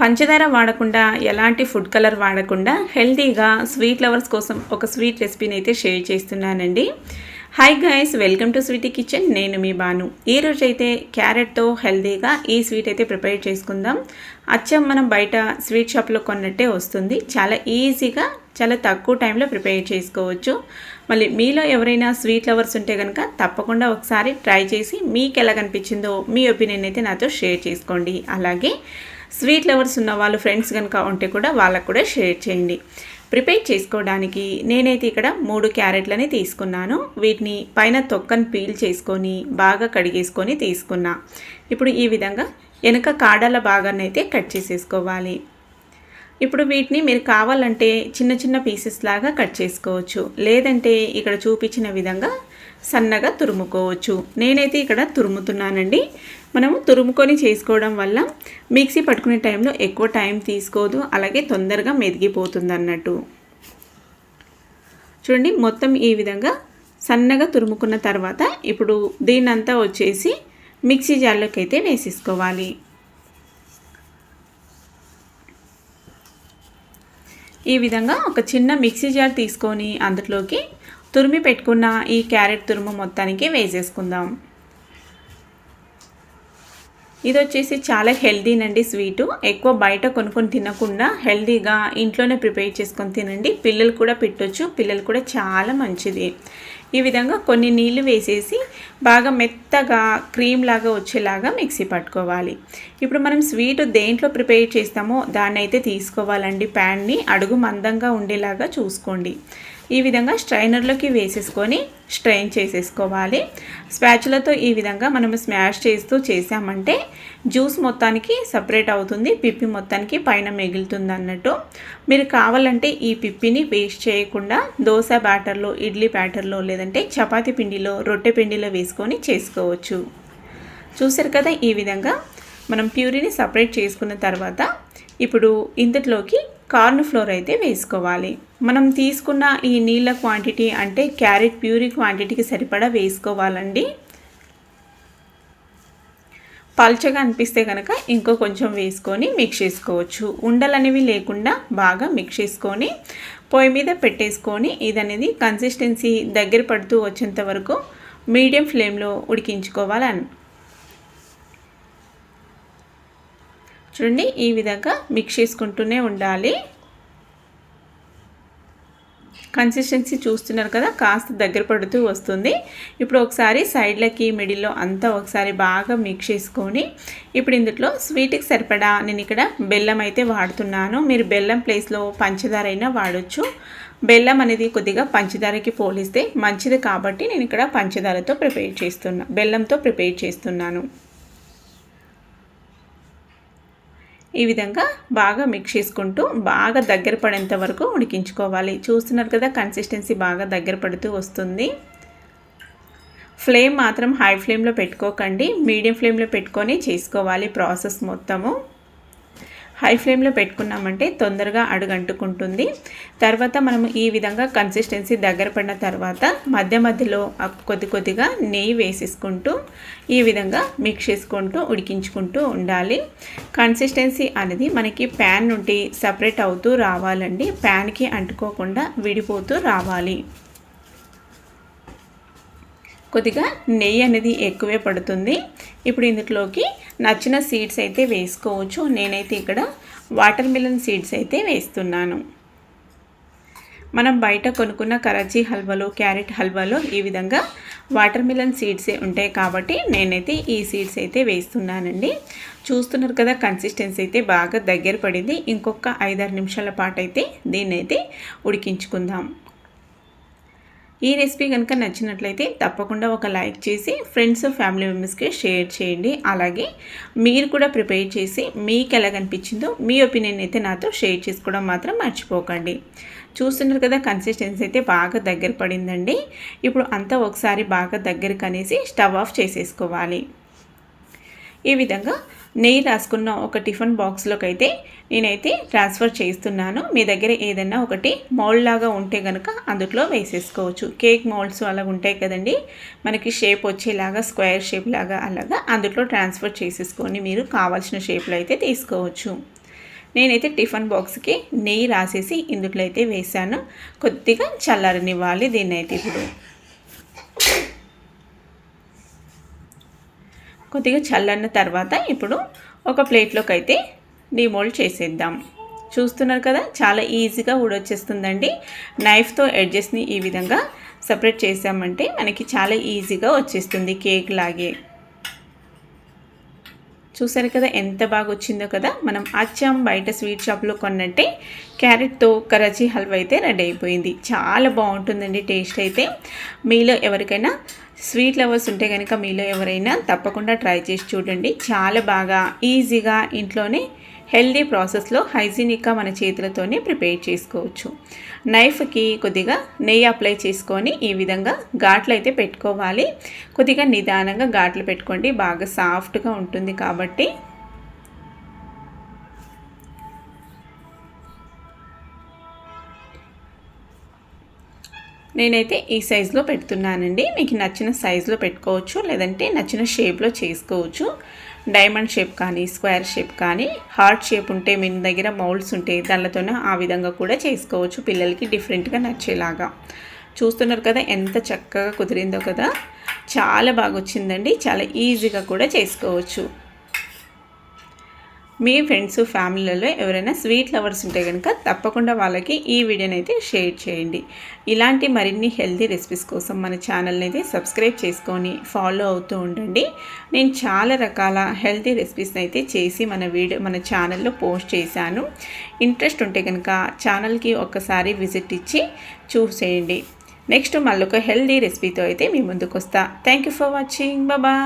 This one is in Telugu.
పంచదార వాడకుండా ఎలాంటి ఫుడ్ కలర్ వాడకుండా హెల్తీగా స్వీట్ లవర్స్ కోసం ఒక స్వీట్ రెసిపీని అయితే షేర్ చేస్తున్నానండి. Hi guys welcome to Sweety Kitchen నేను మీ బాను. ఈరోజు అయితే క్యారెట్తో హెల్తీగా ఈ స్వీట్ అయితే ప్రిపేర్ చేసుకుందాం. అచ్చం మనం బయట స్వీట్ షాప్లో కొన్నట్టే వస్తుంది. చాలా ఈజీగా చాలా తక్కువ టైంలో ప్రిపేర్ చేసుకోవచ్చు. మళ్ళీ మీలో ఎవరైనా స్వీట్ లవర్స్ ఉంటే కనుక తప్పకుండా ఒకసారి ట్రై చేసి మీకు ఎలా కనిపించిందో మీ ఒపీనియన్ అయితే నాతో షేర్ చేసుకోండి. అలాగే స్వీట్ లవర్స్ ఉన్న వాళ్ళు ఫ్రెండ్స్ కనుక ఉంటే కూడా వాళ్ళకు కూడా షేర్ చేయండి. ప్రిపేర్ చేసుకోవడానికి నేనైతే ఇక్కడ మూడు క్యారెట్లని తీసుకున్నాను. వీటిని పైన తొక్కను పీల్ చేసుకొని బాగా కడిగేసుకొని తీసుకున్నా. ఇప్పుడు ఈ విధంగా వెనక కాడల భాగాన్ని అయితే కట్ చేసేసుకోవాలి. ఇప్పుడు వీటిని మీరు కావాలంటే చిన్న చిన్న పీసెస్ లాగా కట్ చేసుకోవచ్చు. లేదంటే ఇక్కడ చూపించిన విధంగా సన్నగా తురుముకోవచ్చు. నేనైతే ఇక్కడ తురుముతున్నానండి. మనము తురుముకొని చేసుకోవడం వల్ల మిక్సీ పట్టుకునే టైంలో ఎక్కువ టైం తీసుకోదు. అలాగే తొందరగా మెదిగిపోతుంది అన్నట్టు చూడండి మొత్తం ఈ విధంగా సన్నగా తురుముకున్న తర్వాత ఇప్పుడు దీన్నంతా వచ్చేసి మిక్సీ జార్లోకి అయితే వేసేసుకోవాలి. ఈ విధంగా ఒక చిన్న మిక్సీ జార్ తీసుకొని అందులోకి తురిమి పెట్టుకున్న ఈ క్యారెట్ తురుము మొత్తానికి వేసేసుకుందాం. ఇది వచ్చేసి చాలా హెల్దీనండి స్వీటు. ఎక్కువ బయట కొనుక్కొని తినకుండా హెల్దీగా ఇంట్లోనే ప్రిపేర్ చేసుకొని తినండి. పిల్లలు కూడా పెట్టొచ్చు. పిల్లలు కూడా చాలా మంచిది. ఈ విధంగా కొన్ని నీళ్ళు వేసేసి బాగా మెత్తగా క్రీమ్ లాగా వచ్చేలాగా మిక్సీ పట్టుకోవాలి. ఇప్పుడు మనం స్వీట్ దేంట్లో ప్రిపేర్ చేస్తామో దాన్ని అయితే తీసుకోవాలండి. ప్యాన్ని అడుగు మందంగా ఉండేలాగా చూసుకోండి. ఈ విధంగా స్ట్రైనర్లోకి వేసేసుకొని స్ట్రైన్ చేసేసుకోవాలి. స్పాచులతో ఈ విధంగా మనం స్మాష్ చేస్తూ చేసామంటే జ్యూస్ మొత్తానికి సపరేట్ అవుతుంది పిప్పి మొత్తానికి పైన మిగులుతుంది అన్నట్టు మీరు కావాలంటే ఈ పిప్పిని వేస్ట్ చేయకుండా దోశ బ్యాటర్లో ఇడ్లీ బ్యాటర్లో లేదంటే చపాతీ పిండిలో రొట్టె పిండిలో వేసుకొని చేసుకోవచ్చు. చూసారు కదా ఈ విధంగా మనం ప్యూరీని సపరేట్ చేసుకున్న తర్వాత ఇప్పుడు ఇంతట్లోకి కార్న్ ఫ్లోర్ అయితే వేసుకోవాలి. మనం తీసుకున్న ఈ నీళ్ళ క్వాంటిటీ అంటే క్యారెట్ ప్యూరీ క్వాంటిటీకి సరిపడా వేసుకోవాలండి. పల్చగా అనిపిస్తే కనుక ఇంకో కొంచెం వేసుకొని మిక్స్ చేసుకోవచ్చు. ఉండలనేవి లేకుండా బాగా మిక్స్ చేసుకొని పొయ్యి మీద పెట్టేసుకొని ఇది అనేది కన్సిస్టెన్సీ దగ్గర పడుతూ వచ్చేంత వరకు మీడియం ఫ్లేమ్లో ఉడికించుకోవాలని చూడండి ఈ విధంగా మిక్స్ చేసుకుంటూనే ఉండాలి. కన్సిస్టెన్సీ చూస్తున్నారు కదా కాస్త దగ్గర పడుతూ వస్తుంది. ఇప్పుడు ఒకసారి సైడ్లకి మిడిల్లో అంతా ఒకసారి బాగా మిక్స్ చేసుకొని ఇప్పుడు ఇందులో స్వీట్కి సరిపడా నేను ఇక్కడ బెల్లం అయితే వాడుతున్నాను. మీరు బెల్లం ప్లేస్లో పంచదార అయినా వాడచ్చు. బెల్లం అనేది కొద్దిగా పంచదారకి పోలిస్తే మంచిది కాబట్టి నేను ఇక్కడ పంచదారతో ప్రిపేర్ చేస్తున్నా బెల్లంతో ప్రిపేర్ చేస్తున్నాను. ఈ విధంగా బాగా మిక్స్ చేసుకుంటూ బాగా దగ్గర పడేంత వరకు ఉడికించుకోవాలి. చూస్తున్నారు కదా కన్సిస్టెన్సీ బాగా దగ్గర పడుతూ వస్తుంది. ఫ్లేమ్ మాత్రం హై ఫ్లేమ్లో పెట్టుకోకండి. మీడియం ఫ్లేమ్లో పెట్టుకొని చేసుకోవాలి ప్రాసెస్ మొత్తము. హై ఫ్లేమ్లో పెట్టుకున్నామంటే తొందరగా అడుగంటుకుంటుంది. తర్వాత మనం ఈ విధంగా కన్సిస్టెన్సీ దగ్గర పడిన తర్వాత మధ్య మధ్యలో కొద్ది కొద్దిగా నెయ్యి వేసేసుకుంటూ ఈ విధంగా మిక్స్ చేసుకుంటూ ఉడికించుకుంటూ ఉండాలి. కన్సిస్టెన్సీ అనేది మనకి ప్యాన్ నుండి సపరేట్ అవుతూ రావాలండి. ప్యాన్కి అంటుకోకుండా విడిపోతూ రావాలి. కొద్దిగా నెయ్యి అనేది ఎక్కువే పడుతుంది. ఇప్పుడు ఇందులోకి నచ్చిన సీడ్స్ అయితే వేసుకోవచ్చు. నేనైతే ఇక్కడ వాటర్ మిలన్ సీడ్స్ అయితే వేస్తున్నాను. మనం బయట కొనుక్కున్న కరచీ హల్వాలో క్యారెట్ హల్వాలో ఈ విధంగా వాటర్ మిలన్ సీడ్సే ఉంటాయి కాబట్టి నేనైతే ఈ సీడ్స్ అయితే వేస్తున్నానండి. చూస్తున్నారు కదా కన్సిస్టెన్సీ అయితే బాగా దగ్గర పడింది. ఇంకొక ఐదారు నిమిషాల పాటు అయితే దీన్ని అయితే ఉడికించుకుందాం. ఈ రెసిపీ కనుక నచ్చినట్లయితే తప్పకుండా ఒక లైక్ చేసి ఫ్రెండ్స్ ఫ్యామిలీ మెంబర్స్కి షేర్ చేయండి. అలాగే మీరు కూడా ప్రిపేర్ చేసి మీకు ఎలా కనిపించిందో మీ ఒపీనియన్ అయితే నాతో షేర్ చేసుకోవడం మాత్రం మర్చిపోకండి. చూస్తున్నారు కదా కన్సిస్టెన్సీ అయితే బాగా దగ్గర పడిందండి. ఇప్పుడు అంతా ఒకసారి బాగా దగ్గర అనేసి స్టవ్ ఆఫ్ చేసేసుకోవాలి. ఈ విధంగా నెయ్యి రాసుకున్న ఒక టిఫిన్ బాక్స్లోకి అయితే నేనైతే ట్రాన్స్ఫర్ చేస్తున్నాను మీ దగ్గర ఏదైనా ఒకటి మౌల్డ్ లాగా ఉంటే కనుక అందులో వేసేసుకోవచ్చు. కేక్ మౌల్డ్స్ అలా ఉంటాయి కదండి. మనకి షేప్ వచ్చేలాగా స్క్వేర్ షేప్ లాగా అలాగా అందులో ట్రాన్స్ఫర్ చేసేసుకొని మీరు కావాల్సిన షేప్లో అయితే తీసుకోవచ్చు. నేనైతే టిఫిన్ బాక్స్కి నెయ్యి రాసేసి ఇందులో అయితే వేసాను కొద్దిగా చల్లారనివ్వాలి దీన్ని అయితే ఇప్పుడు. కొద్దిగా చల్లన్న తర్వాత ఇప్పుడు ఒక ప్లేట్లోకి అయితే డిమోల్డ్ చేసేద్దాం. చూస్తున్నారు కదా చాలా ఈజీగా ఊడొచ్చేస్తుందండి. నైఫ్తో ఎడ్జెస్ని ఈ విధంగా సపరేట్ చేసామంటే మనకి చాలా ఈజీగా వచ్చేస్తుంది కేక్ లాగే. చూసారు కదా ఎంత బాగా వచ్చిందో కదా మనం అచ్చం బయట స్వీట్ షాప్లో కొన్నట్టే క్యారెట్తో కరచీ హల్వా అయితే రెడీ అయిపోయింది. చాలా బాగుంటుందండి టేస్ట్ అయితే. మీలో ఎవరికైనా స్వీట్ లవర్స్ ఉంటే కనుక మీలో ఎవరైనా తప్పకుండా ట్రై చేసి చూడండి. చాలా బాగా ఈజీగా ఇంట్లోనే హెల్దీ ప్రాసెస్లో హైజీనిక్గా మన చేతులతోనే ప్రిపేర్ చేసుకోవచ్చు. నైఫ్కి కొద్దిగా నెయ్యి అప్లై చేసుకొని ఈ విధంగా ఘాట్లు అయితే పెట్టుకోవాలి. కొద్దిగా నిదానంగా ఘాట్లు పెట్టుకోండి. బాగా సాఫ్ట్గా ఉంటుంది కాబట్టి నేనైతే ఈ సైజులో పెడుతున్నానండి. మీకు నచ్చిన సైజులో పెట్టుకోవచ్చు లేదంటే నచ్చిన షేప్లో చేసుకోవచ్చు. డైమండ్ షేప్ కానీ స్క్వేర్ షేప్ కానీ హార్ట్ షేప్ ఉంటే మీ దగ్గర మౌల్డ్స్ ఉంటే దానితోనే ఆ విధంగా కూడా చేసుకోవచ్చు. పిల్లలకి డిఫరెంట్గా నచ్చేలాగా. చూస్తున్నారు కదా ఎంత చక్కగా కుదిరిందో కదా. చాలా బాగా వచ్చిందండి. చాలా ఈజీగా కూడా చేసుకోవచ్చు. మీ ఫ్రెండ్స్ ఫ్యామిలీలలో ఎవరైనా స్వీట్ లవర్స్ ఉంటే కనుక తప్పకుండా వాళ్ళకి ఈ వీడియోని అయితే షేర్ చేయండి. ఇలాంటి మరిన్ని హెల్తీ రెసిపీస్ కోసం మన ఛానల్ని అయితే సబ్స్క్రైబ్ చేసుకొని ఫాలో అవుతూ ఉండండి. నేను చాలా రకాల హెల్తీ రెసిపీస్ని అయితే చేసి మన వీడియో మన ఛానల్లో పోస్ట్ చేశాను. ఇంట్రెస్ట్ ఉంటే కనుక ఛానల్కి ఒక్కసారి విజిట్ ఇచ్చి చూసేయండి. నెక్స్ట్ మళ్ళొక హెల్తీ రెసిపీతో అయితే మీ ముందుకు వస్తా thank you for watching Baba